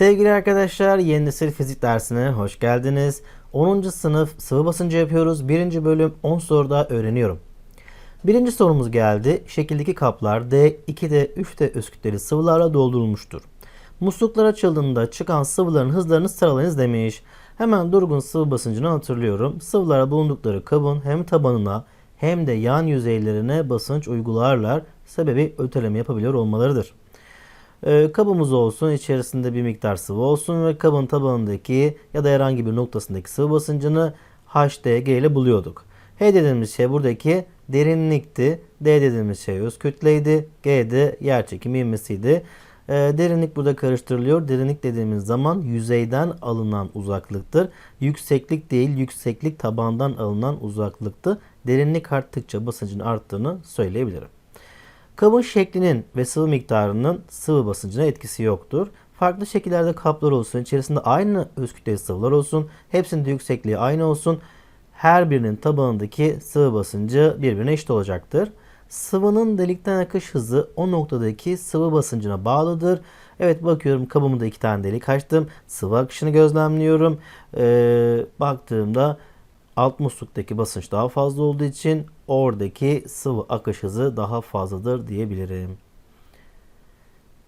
Sevgili arkadaşlar yeni nesil fizik dersine hoş geldiniz. 10. sınıf sıvı basıncı yapıyoruz. 1. bölüm 10 soruda öğreniyorum. Birinci sorumuz geldi. Şekildeki kaplar D, 2D, 3D öz kütleli sıvılarla doldurulmuştur. Musluklar açıldığında çıkan sıvıların hızlarını sıralayınız demiş. Hemen durgun sıvı basıncını hatırlıyorum. Sıvılar bulundukları kabın hem tabanına hem de yan yüzeylerine basınç uygularlar. Sebebi öteleme yapabiliyor olmalarıdır. Ee, kabımız olsun, içerisinde bir miktar sıvı olsun ve kabın tabanındaki ya da herhangi bir noktasındaki sıvı basıncını HDG ile buluyorduk. H dediğimiz şey buradaki derinlikti. D dediğimiz şey öz kütleydi. G de yer çekimi ivmesiydi. Ee, derinlik burada karıştırılıyor. Derinlik dediğimiz zaman yüzeyden alınan uzaklıktır. Yükseklik değil, yükseklik tabandan alınan uzaklıktı. Derinlik arttıkça basıncın arttığını söyleyebilirim. Kabın şeklinin ve sıvı miktarının sıvı basıncına etkisi yoktur. Farklı şekillerde kaplar olsun, içerisinde aynı öz kütleli sıvılar olsun, hepsinin yüksekliği aynı olsun. Her birinin tabanındaki sıvı basıncı birbirine eşit olacaktır. Sıvının delikten akış hızı o noktadaki sıvı basıncına bağlıdır. Evet bakıyorum kabımda iki tane delik açtım. Sıvı akışını gözlemliyorum. Ee, baktığımda alt musluktaki basınç daha fazla olduğu için oradaki sıvı akış hızı daha fazladır diyebilirim.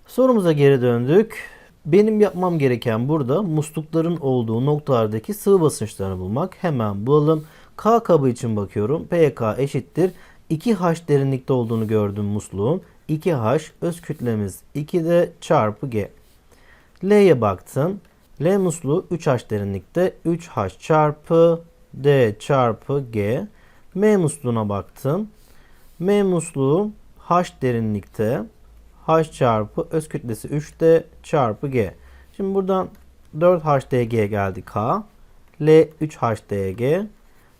Sorumuza geri döndük. Benim yapmam gereken burada muslukların olduğu noktalardaki sıvı basınçlarını bulmak. Hemen bulalım. K kabı için bakıyorum. PK eşittir. 2H derinlikte olduğunu gördüm musluğun. 2H öz kütlemiz 2D çarpı G. L'ye baktım. L musluğu 3H derinlikte. 3H çarpı D çarpı G. M musluğuna baktım. M musluğu H derinlikte. H çarpı öz kütlesi 3D çarpı G. Şimdi buradan 4HDG geldi K. L 3HDG.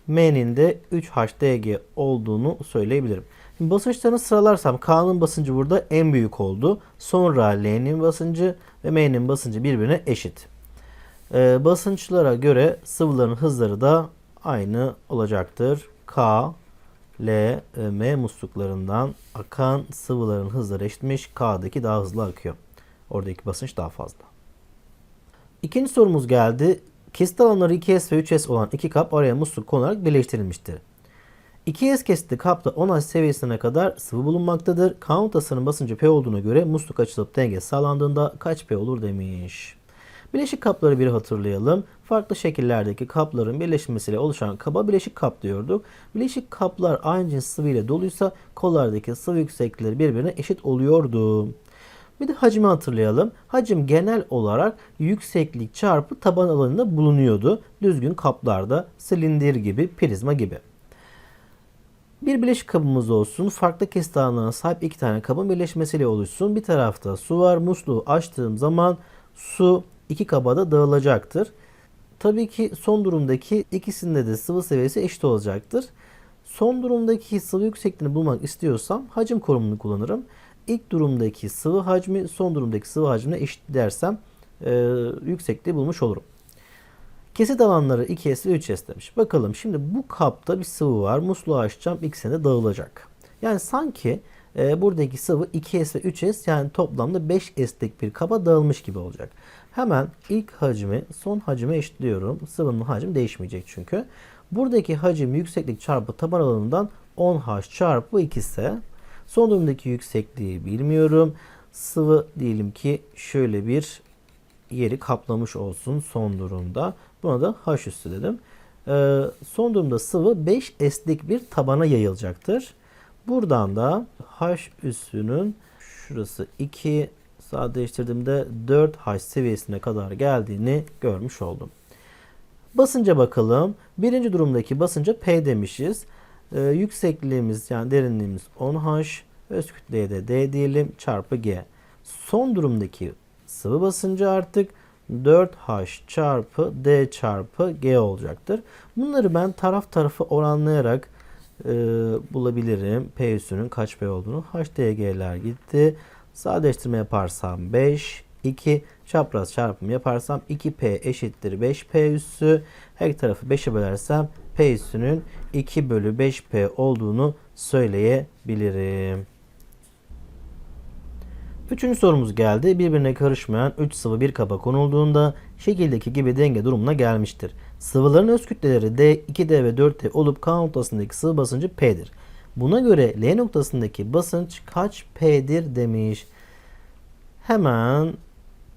M'nin de 3HDG olduğunu söyleyebilirim. Şimdi basınçlarını sıralarsam K'nın basıncı burada en büyük oldu. Sonra L'nin basıncı ve M'nin basıncı birbirine eşit. Ee, basınçlara göre sıvıların hızları da aynı olacaktır. K, L, ve M musluklarından akan sıvıların hızları eşitmiş. K'daki daha hızlı akıyor. Oradaki basınç daha fazla. İkinci sorumuz geldi. Kesit alanları 2S ve 3S olan iki kap araya musluk konarak birleştirilmiştir. 2S kesitli kapta 10 H seviyesine kadar sıvı bulunmaktadır. K noktasının basıncı P olduğuna göre musluk açılıp denge sağlandığında kaç P olur demiş. Bileşik kapları bir hatırlayalım. Farklı şekillerdeki kapların birleşmesiyle oluşan kaba bileşik kap diyorduk. Bileşik kaplar aynı cins sıvı ile doluysa kollardaki sıvı yükseklikleri birbirine eşit oluyordu. Bir de hacmi hatırlayalım. Hacim genel olarak yükseklik çarpı taban alanında bulunuyordu. Düzgün kaplarda silindir gibi, prizma gibi. Bir bileşik kabımız olsun. Farklı kesit alanlarına sahip iki tane kabın birleşmesiyle oluşsun. Bir tarafta su var. Musluğu açtığım zaman su iki kaba da dağılacaktır. Tabii ki son durumdaki ikisinde de sıvı seviyesi eşit olacaktır. Son durumdaki sıvı yüksekliğini bulmak istiyorsam hacim korumunu kullanırım. İlk durumdaki sıvı hacmi son durumdaki sıvı hacmine eşit dersem e, yüksekliği bulmuş olurum. Kesit alanları 2S ve 3S demiş. Bakalım şimdi bu kapta bir sıvı var. Musluğu açacağım. İkisine dağılacak. Yani sanki e, buradaki sıvı 2S ve 3S yani toplamda 5S'lik bir kaba dağılmış gibi olacak. Hemen ilk hacmi son hacime eşitliyorum. Sıvının hacmi değişmeyecek çünkü. Buradaki hacim yükseklik çarpı taban alanından 10H çarpı 2 ise son durumdaki yüksekliği bilmiyorum. Sıvı diyelim ki şöyle bir yeri kaplamış olsun son durumda. Buna da H üssü dedim. Ee, son durumda sıvı 5 S'lik bir tabana yayılacaktır. Buradan da H üssünün şurası 2 sadeleştirdiğimde 4H seviyesine kadar geldiğini görmüş oldum. Basınca bakalım. Birinci durumdaki basınca P demişiz. Ee, yüksekliğimiz yani derinliğimiz 10H. Öz kütleye de D diyelim çarpı G. Son durumdaki sıvı basıncı artık 4H çarpı D çarpı G olacaktır. Bunları ben taraf tarafa oranlayarak e, bulabilirim. P üssünün kaç P olduğunu. HDG'ler gitti. Sadeleştirme yaparsam 5, 2 çapraz çarpım yaparsam 2P eşittir 5P üssü. Her tarafı 5'e bölersem P üssünün 2 bölü 5P olduğunu söyleyebilirim. Üçüncü sorumuz geldi. Birbirine karışmayan 3 sıvı bir kaba konulduğunda şekildeki gibi denge durumuna gelmiştir. Sıvıların öz kütleleri D, 2D ve 4D olup K noktasındaki sıvı basıncı P'dir. Buna göre L noktasındaki basınç kaç P'dir demiş. Hemen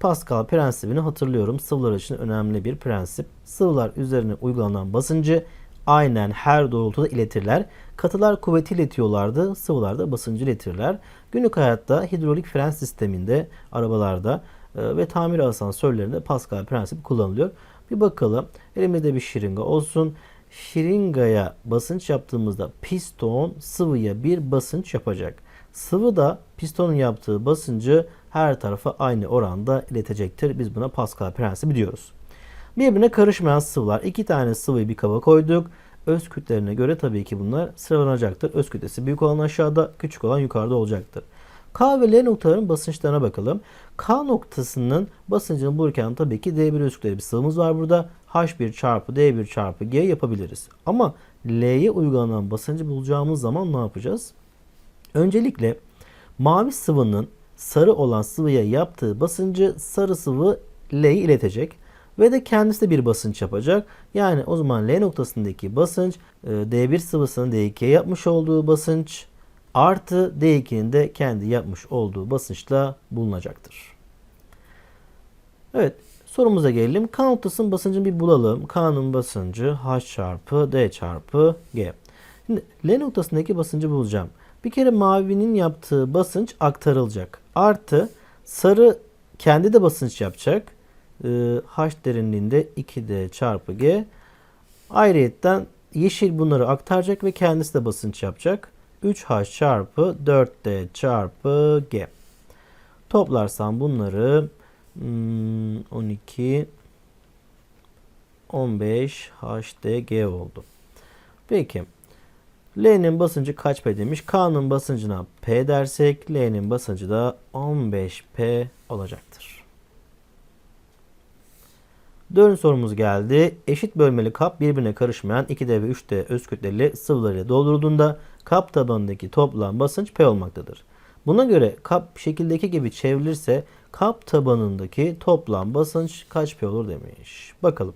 Pascal prensibini hatırlıyorum. Sıvılar için önemli bir prensip. Sıvılar üzerine uygulanan basıncı aynen her doğrultuda iletirler. Katılar kuvveti iletiyorlardı, sıvılar da basıncı iletirler. Günlük hayatta hidrolik fren sisteminde, arabalarda e, ve tamir asansörlerinde Pascal prensip kullanılıyor. Bir bakalım. Elimizde bir şırınga olsun. Şırıngaya basınç yaptığımızda piston sıvıya bir basınç yapacak. Sıvı da pistonun yaptığı basıncı her tarafa aynı oranda iletecektir. Biz buna Pascal prensibi diyoruz. Birbirine karışmayan sıvılar. iki tane sıvıyı bir kaba koyduk. Öz kütlerine göre tabii ki bunlar sıralanacaktır. Öz kütlesi büyük olan aşağıda, küçük olan yukarıda olacaktır. K ve L noktaların basınçlarına bakalım. K noktasının basıncını bulurken tabii ki D1 öz kütleli bir sıvımız var burada. H1 çarpı D1 çarpı G yapabiliriz. Ama L'ye uygulanan basıncı bulacağımız zaman ne yapacağız? Öncelikle mavi sıvının sarı olan sıvıya yaptığı basıncı sarı sıvı L'ye iletecek ve de kendisi de bir basınç yapacak. Yani o zaman L noktasındaki basınç e, D1 sıvısının D2'ye yapmış olduğu basınç artı D2'nin de kendi yapmış olduğu basınçla bulunacaktır. Evet sorumuza gelelim. K noktasının basıncını bir bulalım. K'nın basıncı H çarpı D çarpı G. Şimdi L noktasındaki basıncı bulacağım. Bir kere mavinin yaptığı basınç aktarılacak. Artı sarı kendi de basınç yapacak. Ee, H derinliğinde 2D çarpı G. Ayrıyetten yeşil bunları aktaracak ve kendisi de basınç yapacak. 3H çarpı 4D çarpı G. Toplarsam bunları hmm, 12 15 HDG oldu. Peki. L'nin basıncı kaç P demiş? K'nın basıncına P dersek L'nin basıncı da 15P olacaktır. Dördüncü sorumuz geldi. Eşit bölmeli kap birbirine karışmayan 2D ve 3D öz kütleli sıvılarıyla doldurulduğunda kap tabanındaki toplam basınç P olmaktadır. Buna göre kap şekildeki gibi çevrilirse kap tabanındaki toplam basınç kaç P olur demiş. Bakalım.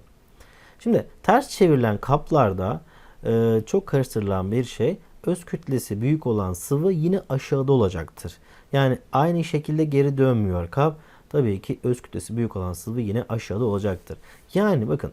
Şimdi ters çevrilen kaplarda e, çok karıştırılan bir şey öz kütlesi büyük olan sıvı yine aşağıda olacaktır. Yani aynı şekilde geri dönmüyor kap. Tabii ki öz kütlesi büyük olan sıvı yine aşağıda olacaktır. Yani bakın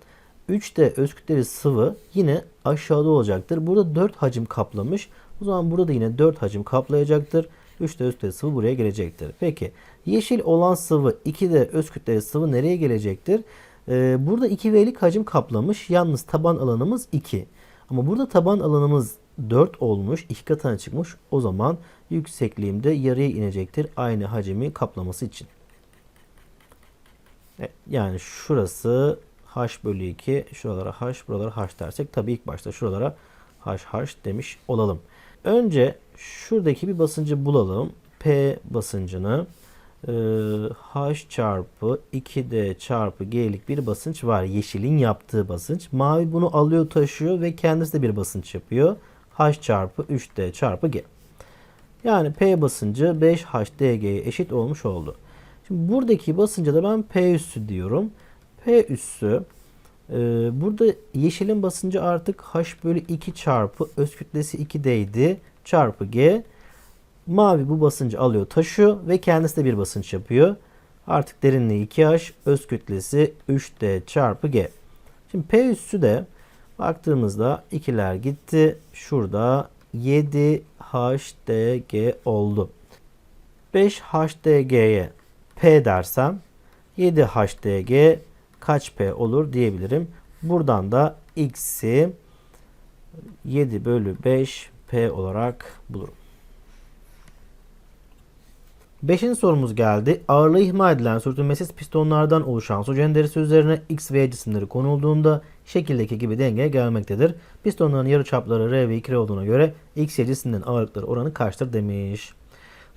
3'te öz kütleli sıvı yine aşağıda olacaktır. Burada 4 hacim kaplamış. O zaman burada da yine 4 hacim kaplayacaktır. 3'te öz kütleli sıvı buraya gelecektir. Peki yeşil olan sıvı 2'de öz kütleli sıvı nereye gelecektir? Ee, burada 2V'lik hacim kaplamış. Yalnız taban alanımız 2. Ama burada taban alanımız 4 olmuş. 2 katına çıkmış. O zaman yüksekliğimde yarıya inecektir. Aynı hacmi kaplaması için. Evet, yani şurası h bölü 2. Şuralara h, buralara h dersek tabii ilk başta şuralara h h demiş olalım. Önce şuradaki bir basıncı bulalım. P basıncını e, h çarpı 2d çarpı g'lik bir basınç var. Yeşilin yaptığı basınç. Mavi bunu alıyor taşıyor ve kendisi de bir basınç yapıyor. h çarpı 3d çarpı g. Yani P basıncı 5HDG'ye eşit olmuş oldu. Şimdi buradaki basınca da ben P üssü diyorum. P üssü e, burada yeşilin basıncı artık H bölü 2 çarpı öz kütlesi 2D'ydi çarpı G. Mavi bu basıncı alıyor taşıyor ve kendisi de bir basınç yapıyor. Artık derinliği 2H öz kütlesi 3D çarpı G. Şimdi P üssü de baktığımızda ikiler gitti. Şurada 7 HDG oldu. 5 HDG'ye P dersem 7 HDG kaç P olur diyebilirim. Buradan da X'i 7 bölü 5 P olarak bulurum. Beşinci sorumuz geldi. Ağırlığı ihmal edilen sürtünmesiz pistonlardan oluşan su cenderesi üzerine X ve Y cisimleri konulduğunda şekildeki gibi dengeye gelmektedir. Pistonların yarı çapları R ve 2R olduğuna göre X, Y cisimlerin ağırlıkları oranı kaçtır demiş.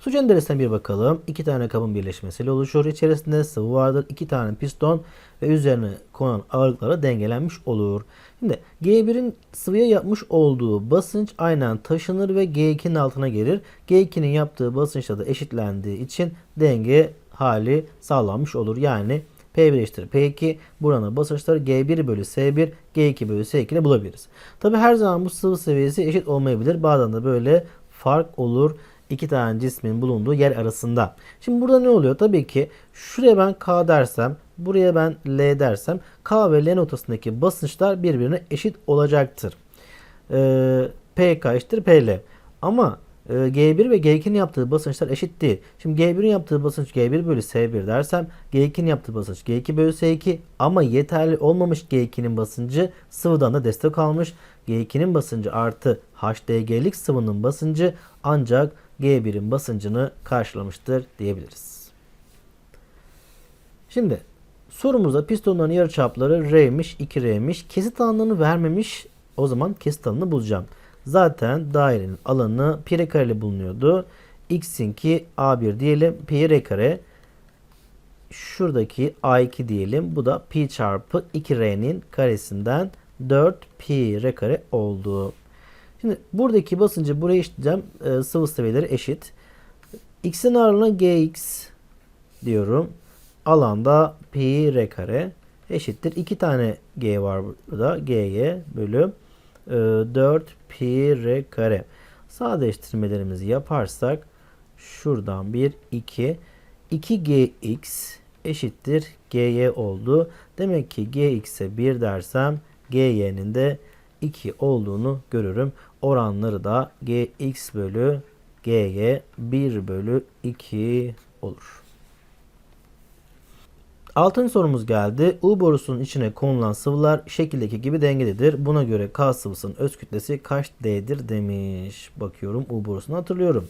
Su cenderesine bir bakalım. İki tane kabın birleşmesiyle oluşur. İçerisinde sıvı vardır. iki tane piston ve üzerine konan ağırlıklara dengelenmiş olur. Şimdi G1'in sıvıya yapmış olduğu basınç aynen taşınır ve G2'nin altına gelir. G2'nin yaptığı basınçla da eşitlendiği için denge hali sağlanmış olur. Yani P1 eşittir P2. Buranın basınçları G1 bölü S1, G2 bölü S2 ile bulabiliriz. Tabi her zaman bu sıvı seviyesi eşit olmayabilir. Bazen de böyle fark olur iki tane cismin bulunduğu yer arasında. Şimdi burada ne oluyor? Tabii ki şuraya ben K dersem, buraya ben L dersem K ve L noktasındaki basınçlar birbirine eşit olacaktır. Ee, PK eşittir PL. Ama e, G1 ve G2'nin yaptığı basınçlar eşit değil. Şimdi G1'in yaptığı basınç G1 bölü S1 dersem G2'nin yaptığı basınç G2 bölü S2 ama yeterli olmamış G2'nin basıncı sıvıdan da destek almış. G2'nin basıncı artı HDG'lik sıvının basıncı ancak G1'in basıncını karşılamıştır diyebiliriz. Şimdi sorumuzda pistonların yarıçapları R'miş 2R'miş. Kesit alanını vermemiş. O zaman kesit alanını bulacağım. Zaten dairenin alanı pi r kareli bulunuyordu. X'inki A1 diyelim. Pi r kare. Şuradaki A2 diyelim. Bu da pi çarpı 2R'nin karesinden 4 pi r kare oldu. Şimdi buradaki basıncı buraya eşitleyeceğim. E, sıvı seviyeleri eşit. X'in ağırlığına Gx diyorum. Alanda pi r kare eşittir. 2 tane G var burada. Gy bölü e, 4 pi r kare. Sadeleştirmelerimizi yaparsak şuradan 1 2 2gx eşittir gy oldu. Demek ki gx'e 1 dersem gy'nin de 2 olduğunu görürüm. Oranları da gx bölü gy 1 bölü 2 olur. Altıncı sorumuz geldi. U borusunun içine konulan sıvılar şekildeki gibi dengededir. Buna göre K sıvısının öz kütlesi kaç D'dir demiş. Bakıyorum U borusunu hatırlıyorum.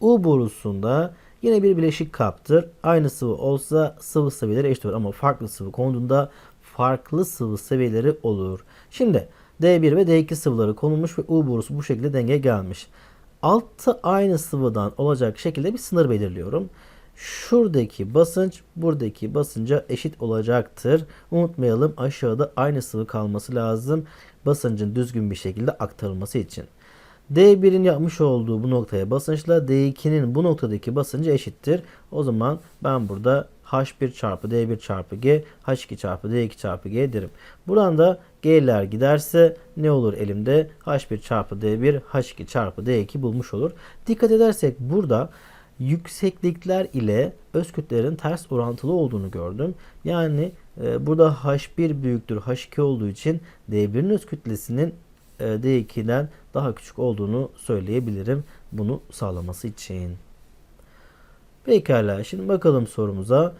U borusunda yine bir bileşik kaptır. Aynı sıvı olsa sıvı seviyeleri eşit olur ama farklı sıvı konduğunda farklı sıvı seviyeleri olur. Şimdi D1 ve D2 sıvıları konulmuş ve U borusu bu şekilde dengeye gelmiş. Altta aynı sıvıdan olacak şekilde bir sınır belirliyorum. Şuradaki basınç buradaki basınca eşit olacaktır. Unutmayalım aşağıda aynı sıvı kalması lazım. Basıncın düzgün bir şekilde aktarılması için. D1'in yapmış olduğu bu noktaya basınçla D2'nin bu noktadaki basıncı eşittir. O zaman ben burada H1 çarpı D1 çarpı G, H2 çarpı D2 çarpı G derim. Buradan da G'ler giderse ne olur elimde? H1 çarpı D1, H2 çarpı D2 bulmuş olur. Dikkat edersek burada yükseklikler ile öz kütlelerin ters orantılı olduğunu gördüm. Yani e, burada H1 büyüktür H2 olduğu için D1'in öz kütlesinin e, D2'den daha küçük olduğunu söyleyebilirim. Bunu sağlaması için. Pekala şimdi bakalım sorumuza.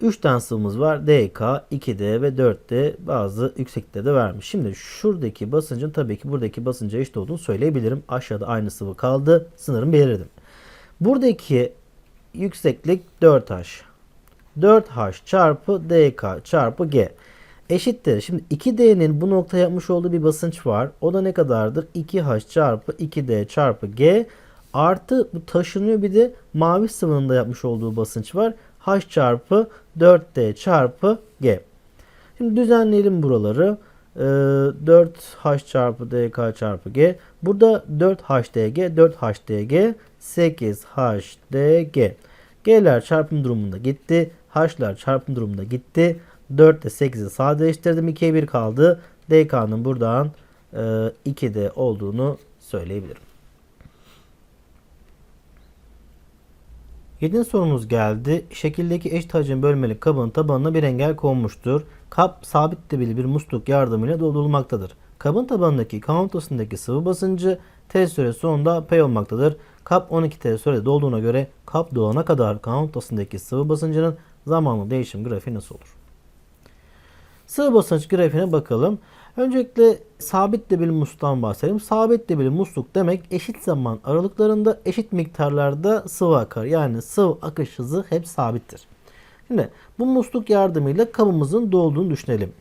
3 tane sıvımız var. DK, 2D ve 4D bazı yüksekliklerde vermiş. Şimdi şuradaki basıncın tabii ki buradaki basınca eşit olduğunu söyleyebilirim. Aşağıda aynı sıvı kaldı. Sınırımı belirledim. Buradaki yükseklik 4H. 4H çarpı DK çarpı G eşittir. Şimdi 2D'nin bu nokta yapmış olduğu bir basınç var. O da ne kadardır? 2H çarpı 2D çarpı G artı bu taşınıyor bir de mavi sıvının da yapmış olduğu basınç var. H çarpı 4D çarpı G. Şimdi düzenleyelim buraları. 4H ee, çarpı DK çarpı G. Burada 4HDG, 4HDG, 8HDG. G'ler çarpım durumunda gitti. H'lar çarpım durumunda gitti. 4 ile 8'i sadeleştirdim. 2'ye 1 kaldı. DK'nın buradan e, 2'de olduğunu söyleyebilirim. Yedinci sorumuz geldi. Şekildeki eşit hacim bölmeli kabın tabanına bir engel konmuştur. Kap sabit debili bir musluk yardımıyla doldurulmaktadır. Kabın tabanındaki kauntasındaki sıvı basıncı T süre sonunda P olmaktadır. Kap 12 T sürede dolduğuna göre kap dolana kadar kauntasındaki sıvı basıncının zamanlı değişim grafiği nasıl olur? Sıvı basınç grafiğine bakalım. Öncelikle sabit debili musluktan bahsedelim. Sabit debili musluk demek eşit zaman aralıklarında eşit miktarlarda sıvı akar. Yani sıvı akış hızı hep sabittir. Şimdi bu musluk yardımıyla kabımızın dolduğunu düşünelim.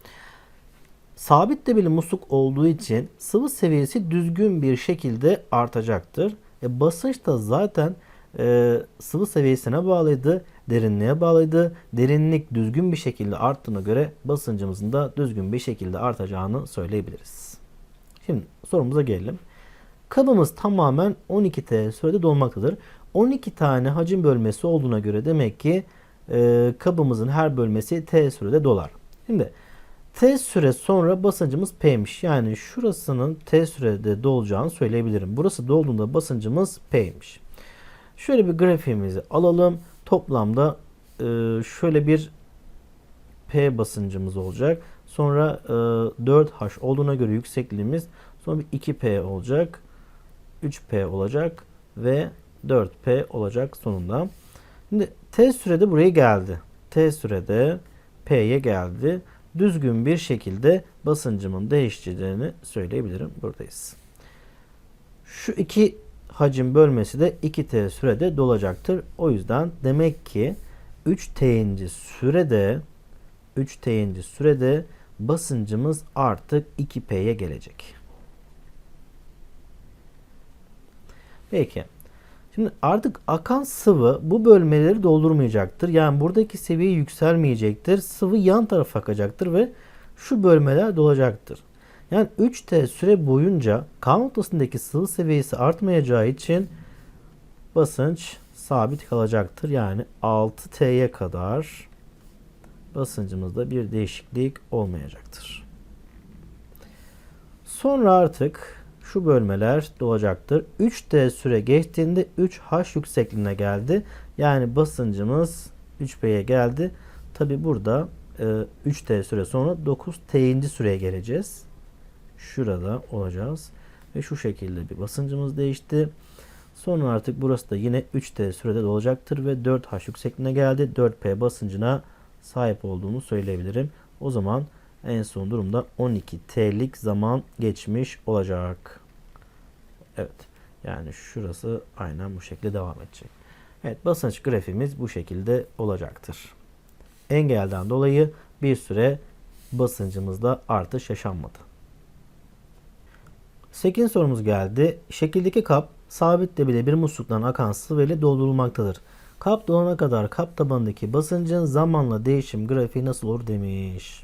Sabit debili musluk olduğu için sıvı seviyesi düzgün bir şekilde artacaktır. E basınç da zaten e, sıvı seviyesine bağlıydı, derinliğe bağlıydı. Derinlik düzgün bir şekilde arttığına göre basıncımızın da düzgün bir şekilde artacağını söyleyebiliriz. Şimdi sorumuza gelelim. Kabımız tamamen 12T sürede dolmaktadır. 12 tane hacim bölmesi olduğuna göre demek ki e, kabımızın her bölmesi T sürede dolar. Şimdi T süre sonra basıncımız P'miş. Yani şurasının T sürede dolacağını söyleyebilirim. Burası dolduğunda basıncımız P'ymiş. Şöyle bir grafiğimizi alalım. Toplamda e, şöyle bir P basıncımız olacak. Sonra e, 4H olduğuna göre yüksekliğimiz sonra bir 2P olacak. 3P olacak ve 4P olacak sonunda. Şimdi T sürede buraya geldi. T sürede P'ye geldi. Düzgün bir şekilde basıncımın değişeceğini söyleyebilirim. Buradayız. Şu iki hacim bölmesi de 2T sürede dolacaktır. O yüzden demek ki 3T'inci sürede 3T'inci sürede basıncımız artık 2P'ye gelecek. Peki. Şimdi artık akan sıvı bu bölmeleri doldurmayacaktır. Yani buradaki seviye yükselmeyecektir. Sıvı yan tarafa akacaktır ve şu bölmeler dolacaktır. Yani 3T süre boyunca K noktasındaki sıvı seviyesi artmayacağı için basınç sabit kalacaktır. Yani 6T'ye kadar basıncımızda bir değişiklik olmayacaktır. Sonra artık şu bölmeler dolacaktır. 3D süre geçtiğinde 3H yüksekliğine geldi. Yani basıncımız 3B'ye geldi. Tabi burada e, 3T süre sonra 9T'inci süreye geleceğiz. Şurada olacağız. Ve şu şekilde bir basıncımız değişti. Sonra artık burası da yine 3T sürede dolacaktır ve 4H yüksekliğine geldi. 4P basıncına sahip olduğunu söyleyebilirim. O zaman en son durumda 12 T'lik zaman geçmiş olacak. Evet. Yani şurası aynen bu şekilde devam edecek. Evet basınç grafimiz bu şekilde olacaktır. Engelden dolayı bir süre basıncımızda artış yaşanmadı. 8. sorumuz geldi. Şekildeki kap sabit debide bir musluktan akan sıvı ile doldurulmaktadır. Kap dolana kadar kap tabanındaki basıncın zamanla değişim grafiği nasıl olur demiş.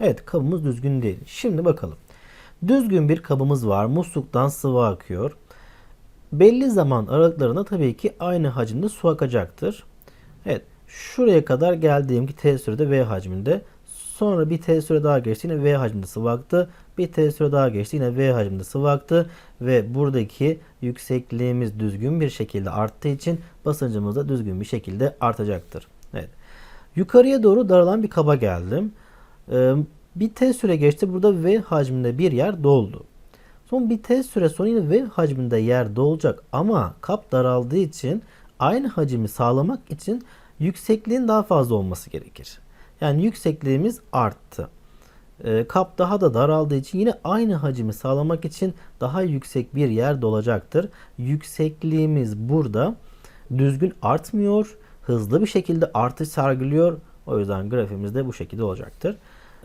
Evet kabımız düzgün değil. Şimdi bakalım. Düzgün bir kabımız var. Musluktan sıvı akıyor. Belli zaman aralıklarında tabii ki aynı hacimde su akacaktır. Evet. Şuraya kadar geldiğim ki T sürede V hacminde. Sonra bir T süre daha geçti yine V hacminde sıvı aktı. Bir T süre daha geçti yine V hacminde sıvı aktı. Ve buradaki yüksekliğimiz düzgün bir şekilde arttığı için basıncımız da düzgün bir şekilde artacaktır. Evet. Yukarıya doğru daralan bir kaba geldim. Bir T süre geçti. Burada V hacminde bir yer doldu. Son bir T süre sonra yine V hacminde yer dolacak ama kap daraldığı için aynı hacmi sağlamak için yüksekliğin daha fazla olması gerekir. Yani yüksekliğimiz arttı. E, kap daha da daraldığı için yine aynı hacmi sağlamak için daha yüksek bir yer dolacaktır. Yüksekliğimiz burada düzgün artmıyor. Hızlı bir şekilde artış sergiliyor. O yüzden grafimiz de bu şekilde olacaktır.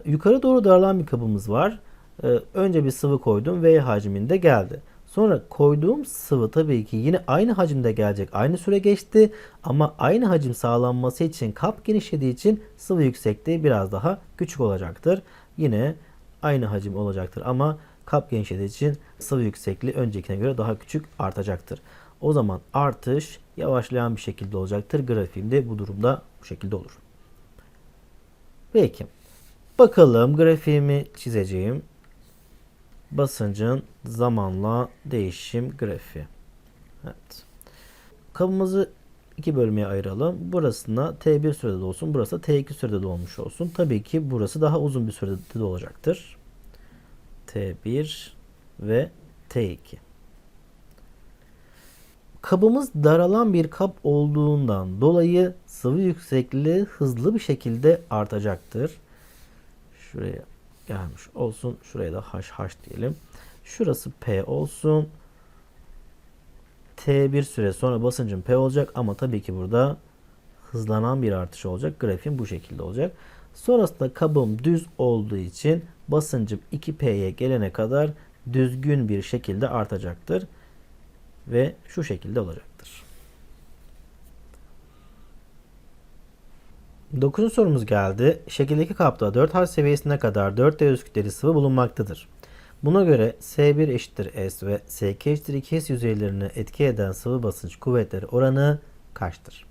Yukarı doğru daralan bir kabımız var. Ee, önce bir sıvı koydum V hacminde geldi. Sonra koyduğum sıvı tabii ki yine aynı hacimde gelecek. Aynı süre geçti ama aynı hacim sağlanması için kap genişlediği için sıvı yüksekliği biraz daha küçük olacaktır. Yine aynı hacim olacaktır ama kap genişlediği için sıvı yüksekliği öncekine göre daha küçük artacaktır. O zaman artış yavaşlayan bir şekilde olacaktır. Grafiğimde bu durumda bu şekilde olur. Peki. Bakalım grafiğimi çizeceğim. Basıncın zamanla değişim grafiği. Evet. Kabımızı iki bölmeye ayıralım. Burasına T1 sürede dolsun. Burası da T2 sürede dolmuş olsun. Tabii ki burası daha uzun bir sürede dolacaktır. T1 ve T2. Kabımız daralan bir kap olduğundan dolayı sıvı yüksekliği hızlı bir şekilde artacaktır. Şuraya gelmiş olsun. Şuraya da HH diyelim. Şurası P olsun. T1 süre sonra basıncım P olacak ama tabii ki burada hızlanan bir artış olacak. Grafiğim bu şekilde olacak. Sonrasında kabım düz olduğu için basıncım 2P'ye gelene kadar düzgün bir şekilde artacaktır. Ve şu şekilde olacaktır. Dokuzuncu sorumuz geldi. Şekildeki kapta 4H seviyesine kadar 4D öz kütleli sıvı bulunmaktadır. Buna göre S1 eşittir S ve S2 eşittir 2S yüzeylerine etki eden sıvı basınç kuvvetleri oranı kaçtır?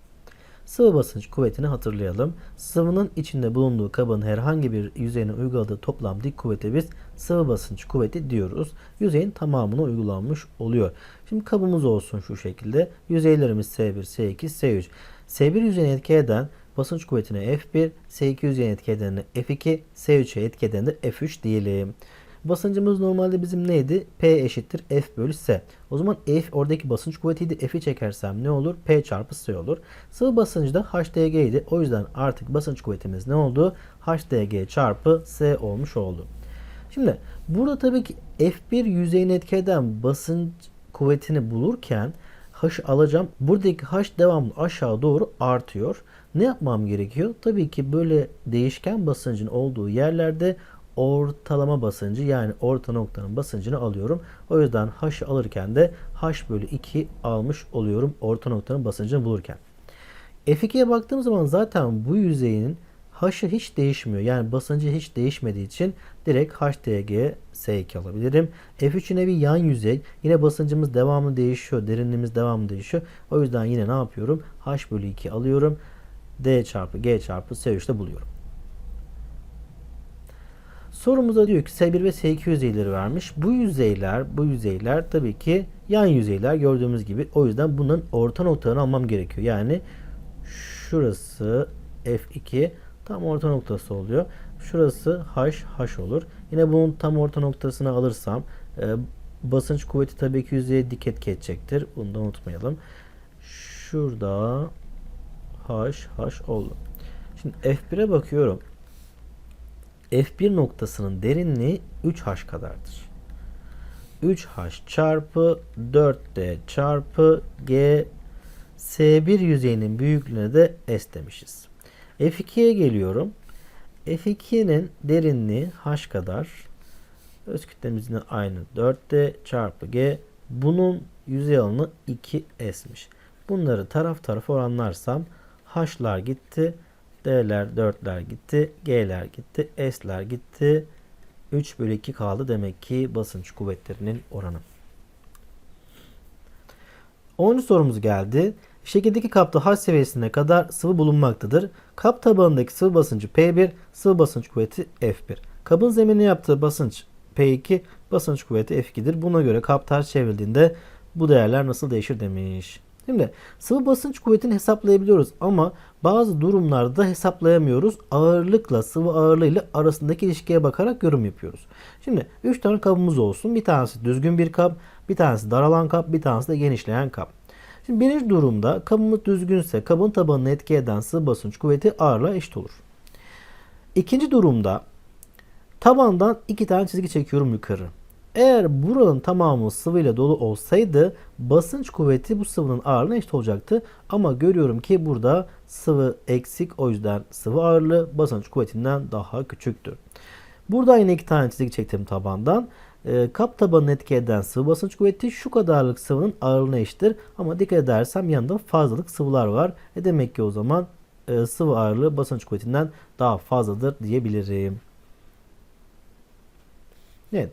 Sıvı basınç kuvvetini hatırlayalım. Sıvının içinde bulunduğu kabın herhangi bir yüzeyine uyguladığı toplam dik kuvvete biz sıvı basınç kuvveti diyoruz. Yüzeyin tamamına uygulanmış oluyor. Şimdi kabımız olsun şu şekilde. Yüzeylerimiz S1, S2, S3. S1 yüzeyine etki eden basınç kuvvetine F1, S2 yüzeyine etki eden F2, S3'e etki eden de F3 diyelim. Basıncımız normalde bizim neydi? P eşittir F bölü S. O zaman F oradaki basınç kuvvetiydi. F'i çekersem ne olur? P çarpı S olur. Sıvı basıncı da HDG idi. O yüzden artık basınç kuvvetimiz ne oldu? HDG çarpı S olmuş oldu. Şimdi burada tabii ki F1 yüzeyine etki basınç kuvvetini bulurken H alacağım. Buradaki H devamlı aşağı doğru artıyor. Ne yapmam gerekiyor? Tabii ki böyle değişken basıncın olduğu yerlerde ortalama basıncı yani orta noktanın basıncını alıyorum. O yüzden H'ı alırken de H bölü 2 almış oluyorum orta noktanın basıncını bulurken. F2'ye baktığım zaman zaten bu yüzeyin H'ı hiç değişmiyor. Yani basıncı hiç değişmediği için direkt HDG S2 alabilirim. F3 yine bir yan yüzey. Yine basıncımız devamlı değişiyor. Derinliğimiz devamlı değişiyor. O yüzden yine ne yapıyorum? H bölü 2 alıyorum. D çarpı G çarpı S3'te buluyorum. Sorumuzda diyor ki S1 ve S2 yüzeyleri vermiş. Bu yüzeyler, bu yüzeyler tabii ki yan yüzeyler gördüğümüz gibi. O yüzden bunun orta noktalarını almam gerekiyor. Yani şurası F2 tam orta noktası oluyor. Şurası H, H olur. Yine bunun tam orta noktasını alırsam e, basınç kuvveti tabii ki yüzeye dik etki edecektir. Bunu da unutmayalım. Şurada H, H oldu. Şimdi F1'e bakıyorum. F1 noktasının derinliği 3H kadardır. 3H çarpı 4D çarpı G S1 yüzeyinin büyüklüğüne de S demişiz. F2'ye geliyorum. F2'nin derinliği H kadar. Öz kütlemiz yine aynı. 4D çarpı G. Bunun yüzey alanı 2S'miş. Bunları taraf tarafa oranlarsam H'lar gitti. D'ler 4'ler gitti. G'ler gitti. S'ler gitti. 3 bölü 2 kaldı. Demek ki basınç kuvvetlerinin oranı. 10. sorumuz geldi. Şekildeki kapta H seviyesine kadar sıvı bulunmaktadır. Kap tabanındaki sıvı basıncı P1, sıvı basınç kuvveti F1. Kabın zeminine yaptığı basınç P2, basınç kuvveti F2'dir. Buna göre kap ters çevrildiğinde bu değerler nasıl değişir demiş. Şimdi sıvı basınç kuvvetini hesaplayabiliyoruz ama bazı durumlarda hesaplayamıyoruz. Ağırlıkla sıvı ağırlığıyla arasındaki ilişkiye bakarak yorum yapıyoruz. Şimdi 3 tane kabımız olsun. Bir tanesi düzgün bir kap, bir tanesi daralan kap, bir tanesi de genişleyen kap. Şimdi birinci durumda kabımız düzgünse kabın tabanını etki eden sıvı basınç kuvveti ağırlığa eşit olur. İkinci durumda tabandan iki tane çizgi çekiyorum yukarı. Eğer buranın tamamı sıvıyla dolu olsaydı basınç kuvveti bu sıvının ağırlığına eşit olacaktı. Ama görüyorum ki burada sıvı eksik o yüzden sıvı ağırlığı basınç kuvvetinden daha küçüktür. Burada yine iki tane çizgi çektim tabandan. E, kap tabanını etki eden sıvı basınç kuvveti şu kadarlık sıvının ağırlığına eşittir. Ama dikkat edersem yanında fazlalık sıvılar var. E demek ki o zaman e, sıvı ağırlığı basınç kuvvetinden daha fazladır diyebilirim. Evet.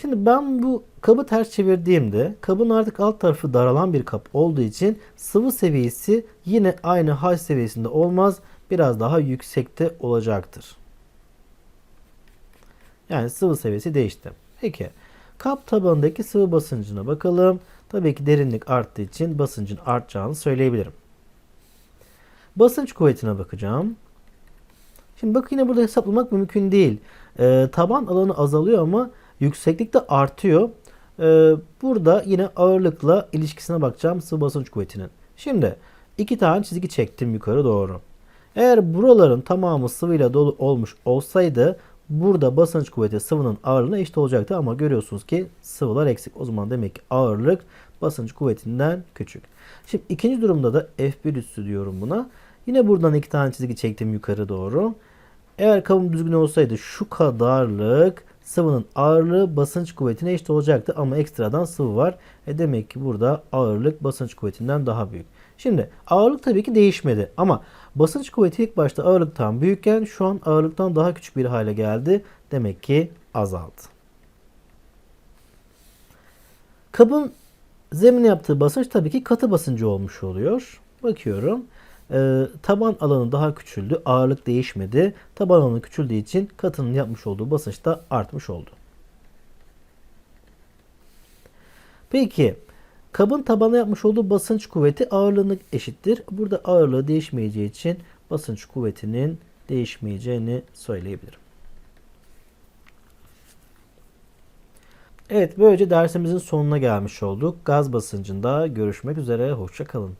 Şimdi ben bu kabı ters çevirdiğimde kabın artık alt tarafı daralan bir kap olduğu için sıvı seviyesi yine aynı H seviyesinde olmaz. Biraz daha yüksekte olacaktır. Yani sıvı seviyesi değişti. Peki kap tabanındaki sıvı basıncına bakalım. Tabii ki derinlik arttığı için basıncın artacağını söyleyebilirim. Basınç kuvvetine bakacağım. Şimdi bak yine burada hesaplamak mümkün değil. Ee, taban alanı azalıyor ama yükseklik de artıyor. Ee, burada yine ağırlıkla ilişkisine bakacağım sıvı basınç kuvvetinin. Şimdi iki tane çizgi çektim yukarı doğru. Eğer buraların tamamı sıvıyla dolu olmuş olsaydı burada basınç kuvveti sıvının ağırlığına eşit olacaktı ama görüyorsunuz ki sıvılar eksik. O zaman demek ki ağırlık basınç kuvvetinden küçük. Şimdi ikinci durumda da F1 üssü diyorum buna. Yine buradan iki tane çizgi çektim yukarı doğru. Eğer kabım düzgün olsaydı şu kadarlık sıvının ağırlığı basınç kuvvetine eşit olacaktı ama ekstradan sıvı var. E demek ki burada ağırlık basınç kuvvetinden daha büyük. Şimdi ağırlık tabii ki değişmedi ama basınç kuvveti ilk başta ağırlıktan büyükken şu an ağırlıktan daha küçük bir hale geldi. Demek ki azaldı. Kabın zemine yaptığı basınç tabii ki katı basıncı olmuş oluyor. Bakıyorum. Ee, taban alanı daha küçüldü. Ağırlık değişmedi. Taban alanı küçüldüğü için katının yapmış olduğu basınç da artmış oldu. Peki kabın tabana yapmış olduğu basınç kuvveti ağırlığına eşittir. Burada ağırlığı değişmeyeceği için basınç kuvvetinin değişmeyeceğini söyleyebilirim. Evet böylece dersimizin sonuna gelmiş olduk. Gaz basıncında görüşmek üzere. Hoşçakalın.